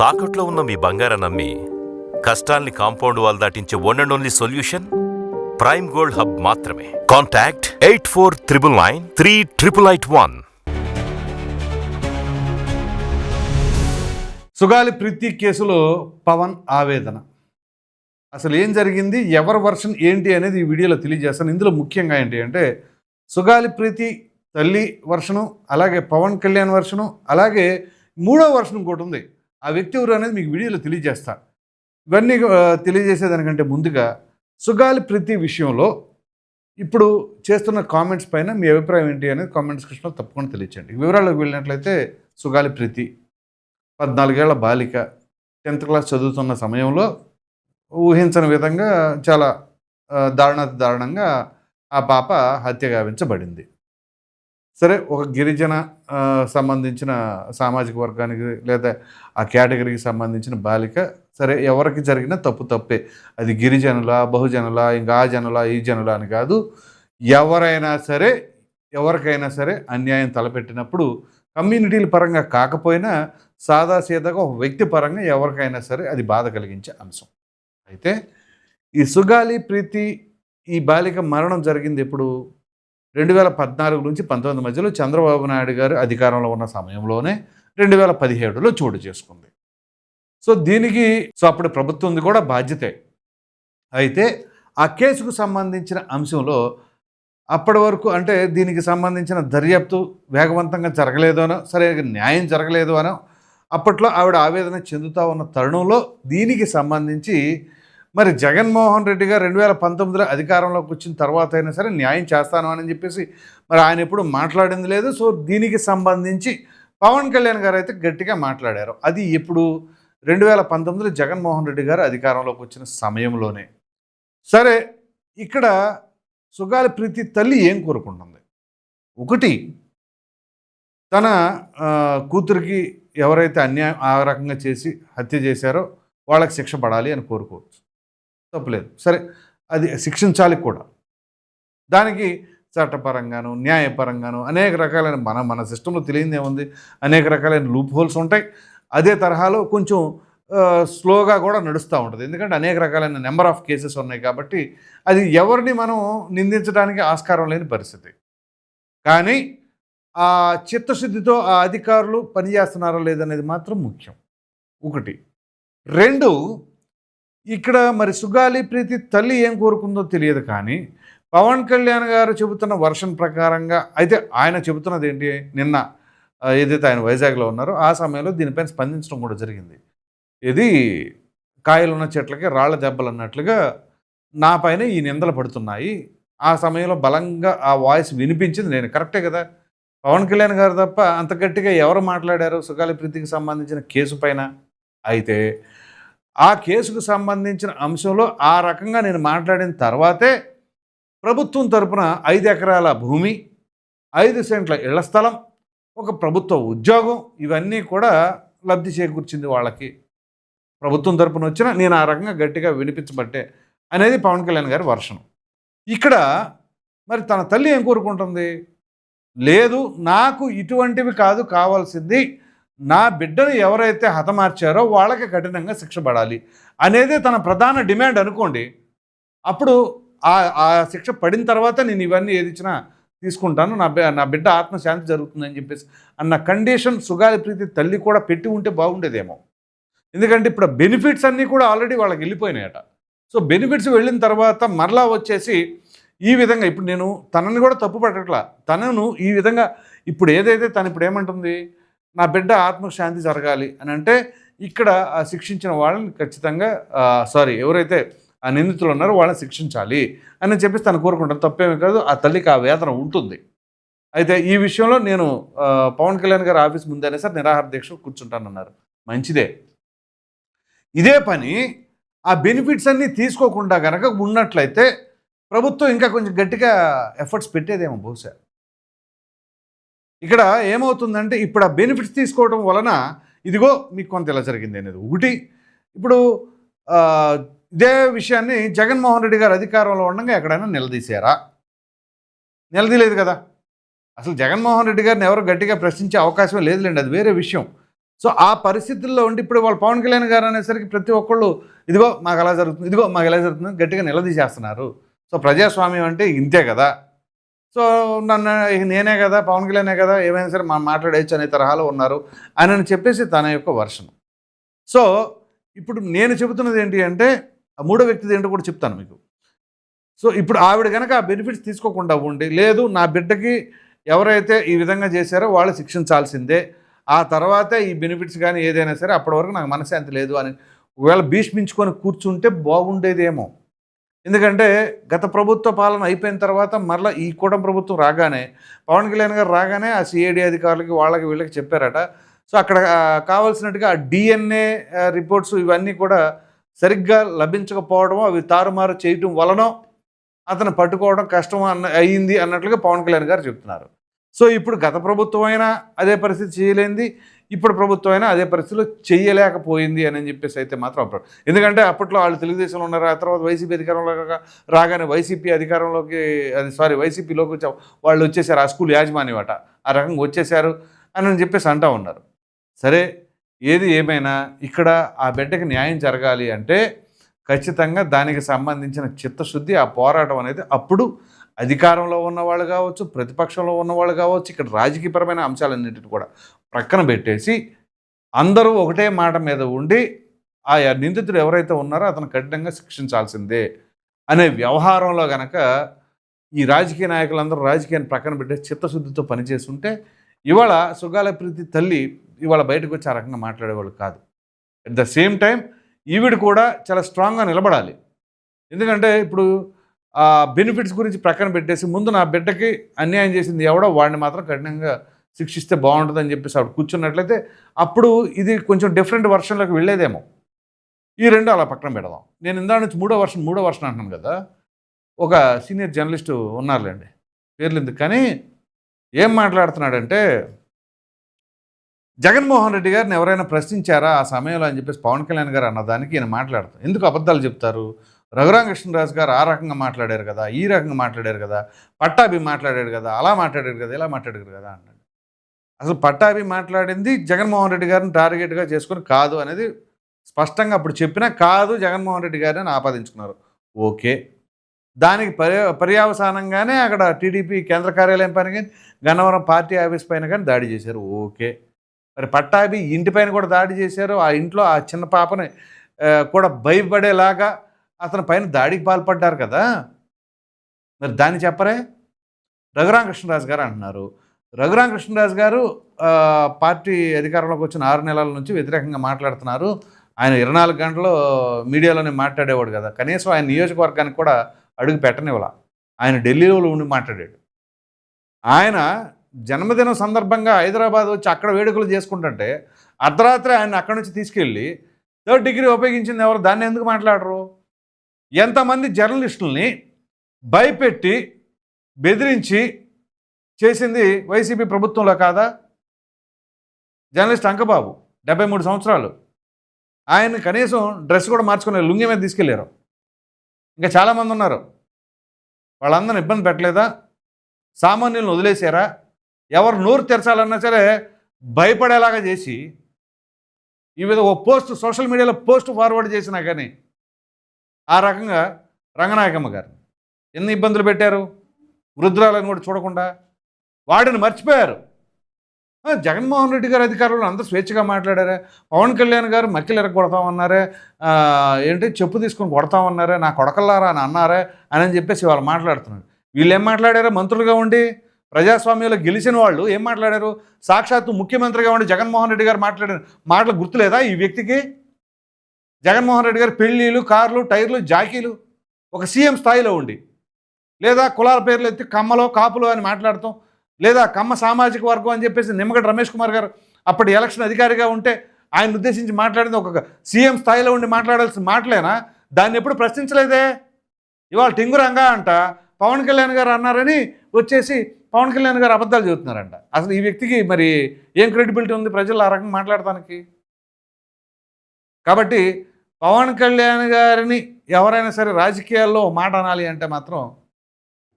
తాకట్లో ఉన్న మీ బంగారం నమ్మి కష్టాల్ని compound wall దాటించే one and only solution prime gold hub మాత్రమే. Contact eight four triple nine three triple eight one Sugali Preethi కేసులో పవన్ ఆవేదన. అసలు ఏం జరిగింది? ఎవరి వర్షన్ ఏంటి అనేది ఈ వీడియోలో తెలియజేస్తాను. ఇందులో ముఖ్యంగా ఏంటి అంటే సుగాలి ప్రీతి తల్లి వర్షను అలాగే పవన్ కళ్యాణ్ వర్షను అలాగే మూడో వర్షన్ ఇంకోటి ఉంది. ఆ వ్యక్తి ఎవరు అనేది మీకు వీడియోలో తెలియజేస్తాను ఇవన్నీ తెలియజేసేదానికంటే ముందుగా సుగాలి ప్రీతి విషయంలో ఇప్పుడు చేస్తున్న కామెంట్స్ పైన మీ అభిప్రాయం ఏంటి అనేది కామెంట్ డిస్క్రిప్షన్లో తప్పకుండా తెలియచండి వివరాల్లోకి వెళ్ళినట్లయితే సుగాలి ప్రీతి పద్నాలుగేళ్ళ బాలిక టెన్త్ క్లాస్ చదువుతున్న సమయంలో ఊహించని విధంగా చాలా దారుణ దారుణాతి దారుణంగా ఆ పాప హత్య గావించబడింది. సరే ఒక గిరిజన సంబంధించిన సామాజిక వర్గానికి లేదా ఆ కేటగిరీకి సంబంధించిన బాలిక సరే ఎవరికి జరిగిన తప్పు తప్పే. అది గిరిజనుల బహుజనుల ఇంకా ఆ జనుల ఈ జనుల అని కాదు. ఎవరైనా సరే ఎవరికైనా సరే అన్యాయం తలపెట్టినప్పుడు కమ్యూనిటీల పరంగా కాకపోయినా సాదాసీదాగా ఒక వ్యక్తి పరంగా ఎవరికైనా సరే అది బాధ కలిగించే అంశం. అయితే ఈ సుగాలి ప్రీతి ఈ బాలిక మరణం జరిగింది ఎప్పుడు? రెండు వేల పద్నాలుగు నుంచి పంతొమ్మిది మధ్యలో చంద్రబాబు నాయుడు గారు అధికారంలో ఉన్న సమయంలోనే రెండు వేల పదిహేడులో చోటు చేసుకుంది. సో దీనికి సో అప్పుడు ప్రభుత్వంది కూడా బాధ్యతే. అయితే ఆ కేసుకు సంబంధించిన అంశంలో అప్పటి వరకు అంటే దీనికి సంబంధించిన దర్యాప్తు వేగవంతంగా జరగలేదనో సరే న్యాయం జరగలేదు అనో అప్పట్లో ఆవిడ ఆవేదన చెందుతూ ఉన్న తరుణంలో దీనికి సంబంధించి మరి జగన్మోహన్ రెడ్డి గారు రెండు వేల పంతొమ్మిదిలో అధికారంలోకి వచ్చిన తర్వాత అయినా సరే న్యాయం చేస్తాను అని చెప్పేసి మరి ఆయన ఎప్పుడు మాట్లాడింది లేదు. సో దీనికి సంబంధించి పవన్ కళ్యాణ్ గారు అయితే గట్టిగా మాట్లాడారు. అది ఎప్పుడు? రెండు వేల పంతొమ్మిదిలో జగన్మోహన్ రెడ్డి గారు అధికారంలోకి వచ్చిన సమయంలోనే. సరే ఇక్కడ సుగాలి ప్రీతి తల్లి ఏం కోరుకుంటుంది? ఒకటి తన కూతురికి ఎవరైతే అన్యాయం ఆ రకంగా చేసి హత్య చేశారో వాళ్ళకి శిక్ష పడాలి అని కోరుకోవచ్చు. తప్పులేదు. సరే అది శిక్షించాలి కూడా. దానికి చట్టపరంగాను న్యాయపరంగాను అనేక రకాలైన మన మన సిస్టంలో తెలియదు ఏముంది? అనేక రకాలైన లూప్ హోల్స్ ఉంటాయి. అదే తరహాలో కొంచెం స్లోగా కూడా నడుస్తూ ఉంటుంది. ఎందుకంటే అనేక రకాలైన నెంబర్ ఆఫ్ కేసెస్ ఉన్నాయి కాబట్టి అది ఎవరిని మనం నిందించడానికి ఆస్కారం లేని పరిస్థితి. కానీ ఆ చిత్తశుద్ధితో ఆ అధికారులు పనిచేస్తున్నారా లేదనేది మాత్రం ముఖ్యం. ఒకటి. రెండు ఇక్కడ మరి సుగాలి ప్రీతి తల్లి ఏం కోరుకుందో తెలియదు కానీ పవన్ కళ్యాణ్ గారు చెబుతున్న వర్షన్ ప్రకారంగా అయితే ఆయన చెబుతున్నది ఏంటి? నిన్న ఏదైతే ఆయన వైజాగ్లో ఉన్నారో ఆ సమయంలో దీనిపైన స్పందించడం కూడా జరిగింది. ఇది కాయలున్న చెట్లకి రాళ్ళ దెబ్బలు అన్నట్లుగా నా పైన ఈ నిందలు పడుతున్నాయి. ఆ సమయంలో బలంగా ఆ వాయిస్ వినిపించింది నేను. కరెక్టే కదా? పవన్ కళ్యాణ్ గారు తప్ప అంత గట్టిగా ఎవరు మాట్లాడారు సుగాలి ప్రీతికి సంబంధించిన కేసు పైన? అయితే ఆ కేసుకు సంబంధించిన అంశంలో ఆ రకంగా నేను మాట్లాడిన తర్వాతే ప్రభుత్వం తరపున ఐదు ఎకరాల భూమి ఐదు సెంట్ల ఇళ్ళ స్థలం ఒక ప్రభుత్వ ఉద్యోగం ఇవన్నీ కూడా లబ్ధి చేకూర్చింది వాళ్ళకి. ప్రభుత్వం తరపున వచ్చిన నేను ఆ రకంగా గట్టిగా వినిపించబట్టే అనేది పవన్ కళ్యాణ్ గారి వర్షం. ఇక్కడ మరి తన తల్లి ఏం కోరుకుంటుంది? లేదు నాకు ఇటువంటివి కాదు కావాల్సింది నా బిడ్డను ఎవరైతే హతమార్చారో వాళ్ళకి కఠినంగా శిక్ష పడాలి అనేది తన ప్రధాన డిమాండ్ అనుకోండి. అప్పుడు ఆ ఆ శిక్ష పడిన తర్వాత నేను ఇవన్నీ ఏది ఇచ్చినా తీసుకుంటాను. నా బి నా బిడ్డ ఆత్మశాంతి జరుగుతుందని చెప్పేసి అన్న కండిషన్ సుగాలి ప్రీతి తల్లి కూడా పెట్టి ఉంటే బాగుండేదేమో. ఎందుకంటే ఇప్పుడు బెనిఫిట్స్ అన్నీ కూడా ఆల్రెడీ వాళ్ళకి వెళ్ళిపోయినాయట. సో బెనిఫిట్స్ వెళ్ళిన తర్వాత మరలా వచ్చేసి ఈ విధంగా ఇప్పుడు నేను తనని కూడా తప్పు పట్టట్లా తనను ఈ విధంగా ఇప్పుడు ఏదైతే తను ఇప్పుడు ఏమంటుంది? నా బిడ్డ ఆత్మశాంతి జరగాలి అని అంటే ఇక్కడ శిక్షించిన వాళ్ళని ఖచ్చితంగా సారీ ఎవరైతే ఆ నిందితులు ఉన్నారో వాళ్ళని శిక్షించాలి అని చెప్పేసి తను కోరుకుంటాను. తప్పేమీ కాదు ఆ తల్లికి ఆ వేదన ఉంటుంది. అయితే ఈ విషయంలో నేను పవన్ కళ్యాణ్ గారి ఆఫీస్ ముందనే సార్ నిరాహార దీక్ష కూర్చుంటానన్నారు. మంచిదే. ఇదే పని ఆ బెనిఫిట్స్ అన్నీ తీసుకోకుండా కనుక ఉన్నట్లయితే ప్రభుత్వం ఇంకా కొంచెం గట్టిగా ఎఫర్ట్స్ పెట్టేదేమో బహుశా. ఇక్కడ ఏమవుతుందంటే ఇప్పుడు ఆ బెనిఫిట్స్ తీసుకోవడం వలన ఇదిగో మీకు కొంత ఇలా జరిగింది అనేది. ఒకటి ఇప్పుడు ఇదే విషయాన్ని జగన్మోహన్ రెడ్డి గారు అధికారంలో ఉండగా ఎక్కడైనా నిలదీశారా? నిలదీలేదు కదా. అసలు జగన్మోహన్ రెడ్డి గారిని ఎవరు గట్టిగా ప్రశ్నించే అవకాశమే లేదులేండి అది వేరే విషయం. సో ఆ పరిస్థితుల్లో ఉండి ఇప్పుడు వాళ్ళు పవన్ కళ్యాణ్ గారు అనేసరికి ప్రతి ఒక్కళ్ళు ఇదిగో మాకు అలా జరుగుతుంది ఇదిగో మాకు ఎలా జరుగుతుంది గట్టిగా నిలదీసేస్తున్నారు. సో ప్రజాస్వామ్యం అంటే ఇంతే కదా. సో నన్ను నేనే కదా పవన్ కళ్యాణే కదా ఏమైనా సరే మనం మాట్లాడేయచ్చు అనే తరహాలో ఉన్నారు అని చెప్పేసి తన యొక్క వర్షన్ సో ఇప్పుడు నేను చెబుతున్నది ఏంటి అంటే ఆ మూడో వ్యక్తిది ఏంటో కూడా చెప్తాను మీకు. సో ఇప్పుడు ఆవిడ కనుక ఆ బెనిఫిట్స్ తీసుకోకుండా ఉండి లేదు నా బిడ్డకి ఎవరైతే ఈ విధంగా చేశారో వాళ్ళు శిక్షించాల్సిందే ఆ తర్వాత ఈ బెనిఫిట్స్ కానీ ఏదైనా సరే అప్పటి వరకు నాకు మనశ్శాంతి లేదు అని ఒకవేళ భీష్మించుకొని కూర్చుంటే బాగుండేదేమో. ఎందుకంటే గత ప్రభుత్వ పాలన అయిపోయిన తర్వాత మరలా ఈ కూటమి ప్రభుత్వం రాగానే పవన్ కళ్యాణ్ గారు రాగానే ఆ సిఐడి అధికారులకి వాళ్ళకి వీళ్ళకి చెప్పారట. సో అక్కడ కావాల్సినట్టుగా ఆ డిఎన్ఏ రిపోర్ట్స్ ఇవన్నీ కూడా సరిగ్గా లభించకపోవడం అవి తారుమారు చేయటం వలన అతను పట్టుకోవడం కష్టం అన్న అయ్యింది అన్నట్లుగా పవన్ కళ్యాణ్ గారు చెప్తున్నారు. సో ఇప్పుడు గత ప్రభుత్వం అయినా అదే పరిస్థితి చేయలేంది. ఇప్పుడు ప్రభుత్వం అయినా అదే పరిస్థితిలో చేయలేకపోయింది అని చెప్పేసి అయితే మాత్రం అప్పుడు ఎందుకంటే అప్పట్లో వాళ్ళు తెలుగుదేశంలో ఉన్నారు ఆ తర్వాత వైసీపీ అధికారంలో రాగానే వైసీపీ అధికారంలోకి అది సారీ వైసీపీలోకి వచ్చా వాళ్ళు వచ్చేసారు ఆ స్కూల్ యాజమాన్యం ఆ రకంగా వచ్చేసారు అని చెప్పేసి అంటూ ఉన్నారు. సరే ఏది ఏమైనా ఇక్కడ ఆ బిడ్డకి న్యాయం జరగాలి అంటే ఖచ్చితంగా దానికి సంబంధించిన చిత్తశుద్ధి ఆ పోరాటం అనేది అప్పుడు అధికారంలో ఉన్నవాళ్ళు కావచ్చు ప్రతిపక్షంలో ఉన్నవాళ్ళు కావచ్చు ఇక్కడ రాజకీయపరమైన అంశాలన్నింటిని కూడా ప్రక్కన పెట్టేసి అందరూ ఒకటే మాట మీద ఉండి ఆ నిందితుడు ఎవరైతే ఉన్నారో అతను కఠినంగా శిక్షించాల్సిందే అనే వ్యవహారంలో గనక ఈ రాజకీయ నాయకులందరూ రాజకీయాన్ని ప్రక్కన పెట్టే చిత్తశుద్ధితో పనిచేస్తుంటే ఇవాళ సుగాల ప్రీతి తల్లి ఇవాళ బయటకు వచ్చి ఆ రకంగా మాట్లాడేవాళ్ళు కాదు. అట్ ద సేమ్ టైం ఈవిడ కూడా చాలా స్ట్రాంగ్గా నిలబడాలి. ఎందుకంటే ఇప్పుడు బెనిఫిట్స్ గురించి ప్రక్కన పెట్టేసి ముందు నా బిడ్డకి అన్యాయం చేసింది ఎవడో వాడిని మాత్రం కఠినంగా శిక్షిస్తే బాగుంటుందని చెప్పేసి ఆవిడ కూర్చున్నట్లయితే అప్పుడు ఇది కొంచెం డిఫరెంట్ వర్షన్లోకి వెళ్ళేదేమో. ఈ రెండు అలా పక్కన పెడదాం. నేను ఇందా నుంచి మూడో వర్షన్ మూడో వర్షన్ అంటున్నాను కదా. ఒక సీనియర్ జర్నలిస్టు ఉన్నారులేండి. పేర్లు ఎందుకు? కానీ ఏం మాట్లాడుతున్నాడంటే జగన్మోహన్ రెడ్డి గారిని ఎవరైనా ప్రశ్నించారా ఆ సమయంలో? అని చెప్పేసి పవన్ కళ్యాణ్ గారు అన్నదానికి ఈయన మాట్లాడతారు. ఎందుకు అబద్ధాలు చెప్తారు? రఘురామకృష్ణరాజు గారు ఆ రకంగా మాట్లాడారు కదా ఈ రకంగా మాట్లాడారు కదా పట్టాభి మాట్లాడాడు కదా అలా మాట్లాడారు కదా ఇలా మాట్లాడారు కదా అన్నాడు. అసలు పట్టాభి మాట్లాడింది జగన్మోహన్ రెడ్డి గారిని టార్గెట్గా చేసుకొని కాదు అనేది స్పష్టంగా అప్పుడు చెప్పినా కాదు జగన్మోహన్ రెడ్డి గారిని ఆపాదించుకున్నారు. ఓకే. దానికి పర్య పర్యావసానంగానే అక్కడ టీడీపీ కేంద్ర కార్యాలయం పైన కానీ గన్నవరం పార్టీ ఆఫీస్ పైన కానీ దాడి చేశారు. ఓకే. మరి పట్టాభి ఇంటిపైన కూడా దాడి చేశారు. ఆ ఇంట్లో ఆ చిన్న పాపని కూడా భయపడేలాగా అతని పైన దాడికి పాల్పడ్డారు కదా. మరి దాన్ని చెప్పరే? రఘురామకృష్ణరాజు గారు అంటున్నారు. రఘురామకృష్ణరాజు గారు పార్టీ అధికారంలోకి వచ్చిన ఆరు నెలల నుంచి వ్యతిరేకంగా మాట్లాడుతున్నారు. ఆయన ఇరవై నాలుగు గంటలు మీడియాలోనే మాట్లాడేవాడు కదా. కనీసం ఆయన నియోజకవర్గానికి కూడా అడుగు పెట్టనివ్వాల. ఆయన ఢిల్లీలో ఉండి మాట్లాడాడు. ఆయన జన్మదినం సందర్భంగా హైదరాబాద్ వచ్చి అక్కడ వేడుకలు చేసుకుంటుంటే అర్ధరాత్రి ఆయన అక్కడి నుంచి తీసుకెళ్ళి థర్డ్ డిగ్రీ ఉపయోగించింది ఎవరు? దాన్ని ఎందుకు మాట్లాడరు? ఎంతమంది జర్నలిస్టుల్ని భయపెట్టి బెదిరించి చేసింది వైసీపీ ప్రభుత్వంలో కాదా? జర్నలిస్ట్ అంకబాబు డెబ్బై మూడు సంవత్సరాలు. ఆయన కనీసం డ్రెస్ కూడా మార్చుకునే లుంగి మీద తీసుకెళ్ళారు ఇంకా చాలామంది ఉన్నారు. వాళ్ళందరిని ఇబ్బంది పెట్టలేదా? సామాన్యులను వదిలేశారా? ఎవరు నోరు తెరచాలన్నా సరే భయపడేలాగా చేసి ఈ విధంగా ఓ పోస్ట్ సోషల్ మీడియాలో పోస్ట్ ఫార్వర్డ్ చేసినా కానీ ఆ రకంగా రంగనాయకమ్మ గారు ఎన్ని ఇబ్బందులు పెట్టారు? వృద్ధురాలను కూడా చూడకుండా వాడిని మర్చిపోయారు. జగన్మోహన్ రెడ్డి గారు అధికారులు అందరూ స్వేచ్ఛగా మాట్లాడారే. పవన్ కళ్యాణ్ గారు మక్కిలు ఎరగొడతామన్నారే. ఏంటి చెప్పు తీసుకొని కొడతామన్నారే నా కొడకల్లారా అని అన్నారే అని చెప్పేసి వాళ్ళు మాట్లాడుతున్నారు. వీళ్ళు ఏం మాట్లాడారు? మంత్రులుగా ఉండి ప్రజాస్వామ్యంలో గెలిచిన వాళ్ళు ఏం మాట్లాడారు? సాక్షాత్తు ముఖ్యమంత్రిగా ఉండి జగన్మోహన్ రెడ్డి గారు మాట్లాడిన మాటలు గుర్తులేదా ఈ వ్యక్తికి? జగన్మోహన్ రెడ్డి గారు పెళ్ళిళ్ళు కార్లు టైర్లు జాకీలు ఒక సీఎం స్థాయిలో ఉండి లేదా కులాల పేర్లు ఎత్తి కమ్మలో కాపులో అని మాట్లాడతాం లేదా కమ్మ సామాజిక వర్గం అని చెప్పేసి నిమ్మగడ్డ రమేష్ కుమార్ గారు అప్పటి ఎలక్షన్ అధికారిగా ఉంటే ఆయన ఉద్దేశించి మాట్లాడింది ఒక సీఎం స్థాయిలో ఉండి మాట్లాడాల్సిన మాటలేనా? దాన్ని ఎప్పుడు ప్రశ్నించలేదే? ఇవాళ టింగురంగా అంట పవన్ కళ్యాణ్ గారు అన్నారని వచ్చేసి పవన్ కళ్యాణ్ గారు అబద్ధాలు చెబుతున్నారంట. అసలు ఈ వ్యక్తికి మరి ఏం క్రెడిబిలిటీ ఉంది ప్రజలు ఆ రకంగా మాట్లాడటానికి? కాబట్టి పవన్ కళ్యాణ్ గారిని ఎవరైనా సరే రాజకీయాల్లో మాట అనాలి అంటే మాత్రం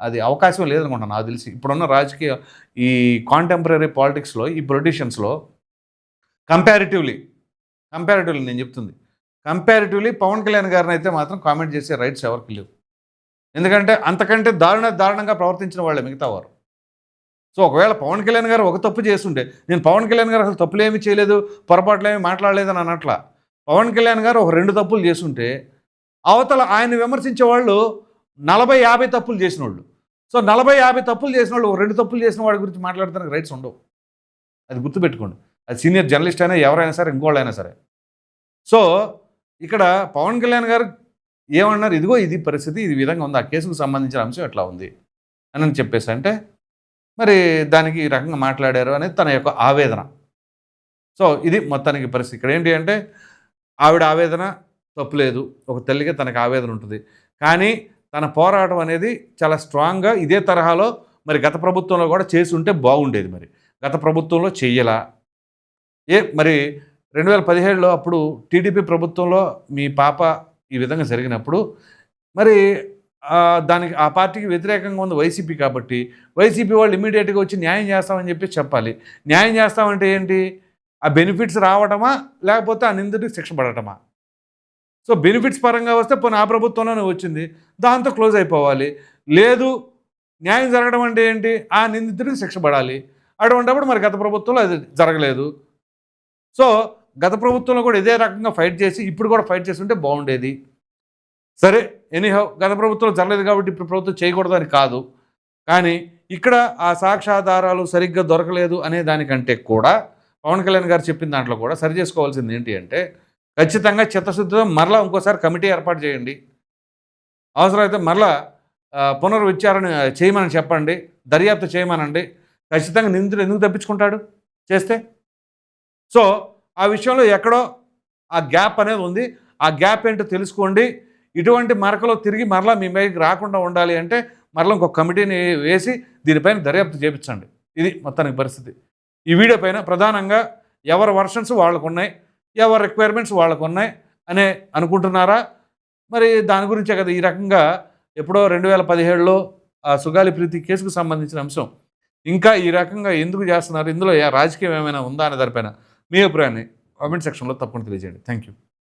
అది అవకాశం లేదనుకుంటాను నాకు తెలిసి. ఇప్పుడున్న రాజకీయ ఈ కాంటెంపరీ పాలిటిక్స్లో ఈ పొలిటీషియన్స్లో కంపారిటివ్లీ కంపారిటివ్లీ నేను చెప్తుంది. కంపారిటివ్లీ పవన్ కళ్యాణ్ గారిని అయితే మాత్రం కామెంట్ చేసే రైట్స్ ఎవరికి లేవు. ఎందుకంటే అంతకంటే దారుణ దారుణంగా ప్రవర్తించిన వాళ్ళే మిగతా వారు. సో ఒకవేళ పవన్ కళ్యాణ్ గారు ఒక తప్పు చేస్తుంటే నేను పవన్ కళ్యాణ్ గారు అసలు తప్పులు చేయలేదు పొరపాట్లు మాట్లాడలేదు అని అనట్లా పవన్ కళ్యాణ్ గారు ఒక రెండు తప్పులు చేస్తుంటే అవతల ఆయన విమర్శించే వాళ్ళు నలభై యాభై తప్పులు చేసిన వాళ్ళు సో నలభై యాభై తప్పులు చేసిన వాళ్ళు రెండు తప్పులు చేసిన వాడి గురించి మాట్లాడడానికి రైట్స్ ఉండవు. అది గుర్తుపెట్టుకోండి. అది సీనియర్ జర్నలిస్ట్ అయినా ఎవరైనా సరే ఇంకోళ్ళైనా సరే. సో ఇక్కడ పవన్ కళ్యాణ్ గారు ఏమన్నారు? ఇదిగో ఇది పరిస్థితి ఇది విధంగా ఉంది. ఆ కేసుకు సంబంధించిన అంశం ఎట్లా ఉంది? అని అని చెప్పేసి అంటే మరి దానికి ఈ రకంగా మాట్లాడారు అనేది తన యొక్క ఆవేదన. సో ఇది మొత్తానికి పరిస్థితి. ఇక్కడ ఏంటి అంటే ఆవిడ ఆవేదన తప్పులేదు. ఒక తల్లిగా తనకు ఆవేదన ఉంటుంది. కానీ తన పోరాటం అనేది చాలా స్ట్రాంగ్గా ఇదే తరహాలో మరి గత ప్రభుత్వంలో కూడా చేసి ఉంటే బాగుండేది మరి. గత ప్రభుత్వంలో చెయ్యలా. ఏ మరి రెండు వేల పదిహేడులో అప్పుడు టీడీపీ ప్రభుత్వంలో మీ పాప ఈ విధంగా జరిగినప్పుడు మరి దానికి ఆ పార్టీకి వ్యతిరేకంగా ఉంది వైసీపీ కాబట్టి వైసీపీ వాళ్ళు ఇమీడియట్గా వచ్చి న్యాయం చేస్తామని చెప్పి చెప్పాలి. న్యాయం చేస్తామంటే ఏంటి? ఆ బెనిఫిట్స్ రావటమా? లేకపోతే ఆ నిందితుడికి శిక్ష పడటమా? సో బెనిఫిట్స్ పరంగా వస్తే పోనీ ఆ ప్రభుత్వంలోనే వచ్చింది. దాంతో క్లోజ్ అయిపోవాలి. లేదు న్యాయం జరగడం అంటే ఏంటి? ఆ నిందితుడికి శిక్ష పడాలి. అటువంటిప్పుడు మరి గత ప్రభుత్వంలో అది జరగలేదు. సో గత ప్రభుత్వంలో కూడా ఇదే రకంగా ఫైట్ చేసి ఇప్పుడు కూడా ఫైట్ చేసి ఉంటే బాగుండేది. సరే ఎనీహౌ గత ప్రభుత్వంలో జరగలేదు కాబట్టి ఇప్పుడు ప్రభుత్వం చేయకూడదని కాదు. కానీ ఇక్కడ ఆ సాక్ష్యాధారాలు సరిగ్గా దొరకలేదు అనే దానికంటే కూడా పవన్ కళ్యాణ్ గారు చెప్పిన దాంట్లో కూడా సరి చేసుకోవాల్సింది ఏంటి అంటే ఖచ్చితంగా చిత్తశుద్ధితో మరలా ఇంకోసారి కమిటీ ఏర్పాటు చేయండి. అవసరమైతే మరలా పునర్విచారణ చేయమని చెప్పండి దర్యాప్తు చేయమనండి. ఖచ్చితంగా నిందితుడు ఎందుకు తప్పించుకుంటాడు చేస్తే? సో ఆ విషయంలో ఎక్కడో ఆ గ్యాప్ అనేది ఉంది. ఆ గ్యాప్ ఏంటో తెలుసుకోండి. ఇటువంటి మరకలో తిరిగి మరలా మీ మీదకి రాకుండా ఉండాలి అంటే మరలా ఇంకొక కమిటీని వేసి దీనిపైన దర్యాప్తు చేపించండి. ఇది మొత్తానికి పరిస్థితి. ఈ వీడియో పైన ప్రధానంగా ఎవరి వర్షన్స్ వాళ్ళకు ఉన్నాయి ఎవరి రిక్వైర్మెంట్స్ వాళ్ళకు ఉన్నాయి అనే అనుకుంటున్నారా? మరి దాని గురించే కదా ఈ రకంగా ఎప్పుడో రెండు వేల పదిహేడులో ఆ సుగాలి ప్రీతి కేసుకు సంబంధించిన అంశం. ఇంకా ఈ రకంగా ఎందుకు చేస్తున్నారు? ఇందులో రాజకీయం ఏమైనా ఉందా అనే దానిపైన మీ అభిప్రాయాన్ని కామెంట్ సెక్షన్లో తప్పకుండా తెలియజేయండి. Thank you